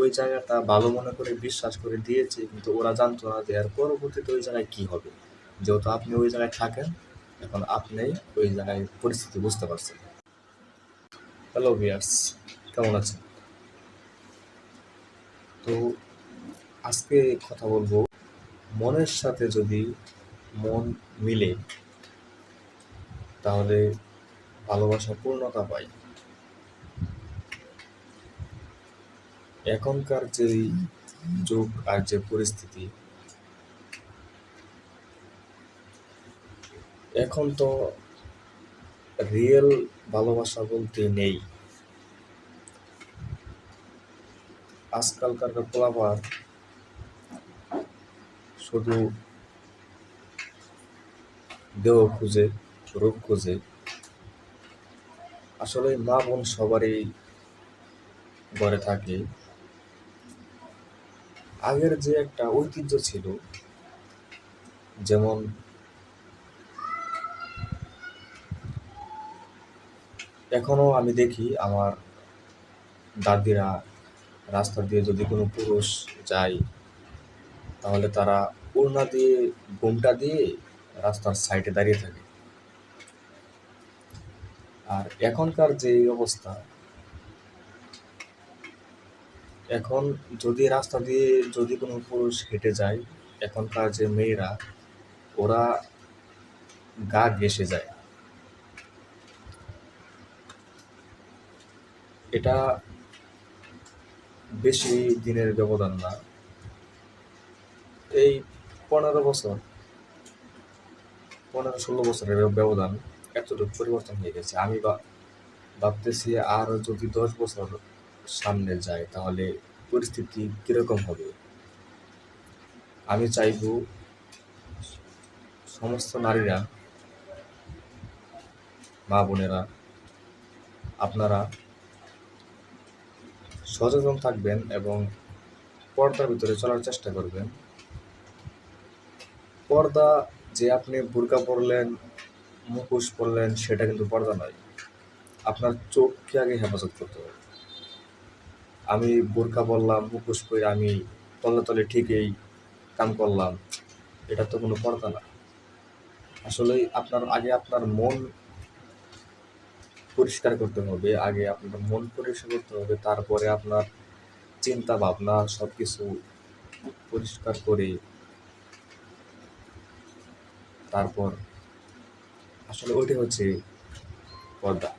ওই জায়গাটা ভালো মনে করে বিশ্বাস করে দিয়েছে, কিন্তু ওরা জানতো না যে এর পরবর্তীতে ওই জায়গায় কী হবে। যেহেতু আপনি ওই জায়গায় থাকেন, এখন আপনি ওই জায়গায় পরিস্থিতি বুঝতে পারছেন। হ্যালো ভিয়ার্স কেমন আছেন? তো আজকে কথা বলব মনের সাথে যদি মন মিলে, তাহলে ভালোবাসা পূর্ণতা পায়। এখনকার যে যুগ আর যে পরিস্থিতি, এখন তো রিয়েল ভালোবাসা বলতে নেই। আজকালকার পোলাপার শুধু দেহ খুঁজে, রূপ খুঁজে। আসলে মা বোন সবারই ঘরে থাকে। আগের যে একটা ঐতিহ্য ছিল, যেমন এখনও আমি দেখি আমার দাদিরা রাস্তা দিয়ে যদি কোনো পুরুষ যায়, তাহলে তারা ওড়না দিয়ে, ঘোমটা দিয়ে রাস্তার সাইডে দাঁড়িয়ে থাকে। আর এখনকার যে অবস্থা এখন যদি রাস্তা দিয়ে যদি কোনো পুরুষ হেঁটে যায়, এখনকার যে মেয়েরা, ওরা গা ঘেঁষে যায়। এটা বেশি দিনের ব্যবধান না। এই পনেরো বছর, পনেরো ষোলো বছরের ব্যবধান এতটুকু পরিবর্তন হয়ে গেছে। আমি বা, ভাবতেছি আর যদি দশ বছর সামনে যায়, তাহলে পরিস্থিতি কীরকম হবে? আমি চাইব সমস্ত নারীরা, মা বোনেরা, আপনারা সচেতন থাকবেন এবং পর্দার ভিতরে চলার চেষ্টা করবেন। পর্দা যে আপনি বোরকা পরলেন, মুখোশ পরলেন, সেটা কিন্তু পর্দা নয়। আপনার চোখকে আগে হেফাজত করতে হবে। আমি বোরকা পরলাম, মুখোশ করে আমি তলে তলে ঠিকই কাম করলাম। এটা তো কোনো পর্দা না। আসলে আপনার আগে আপনার মন পরিষ্কার করতে হবে, আগে আপনার মন পরিষ্কার করতে হবে, তারপরে আপনার চিন্তা ভাবনা সব কিছু পরিষ্কার করে তারপর আসলে ওইটাই হচ্ছে পর্দা।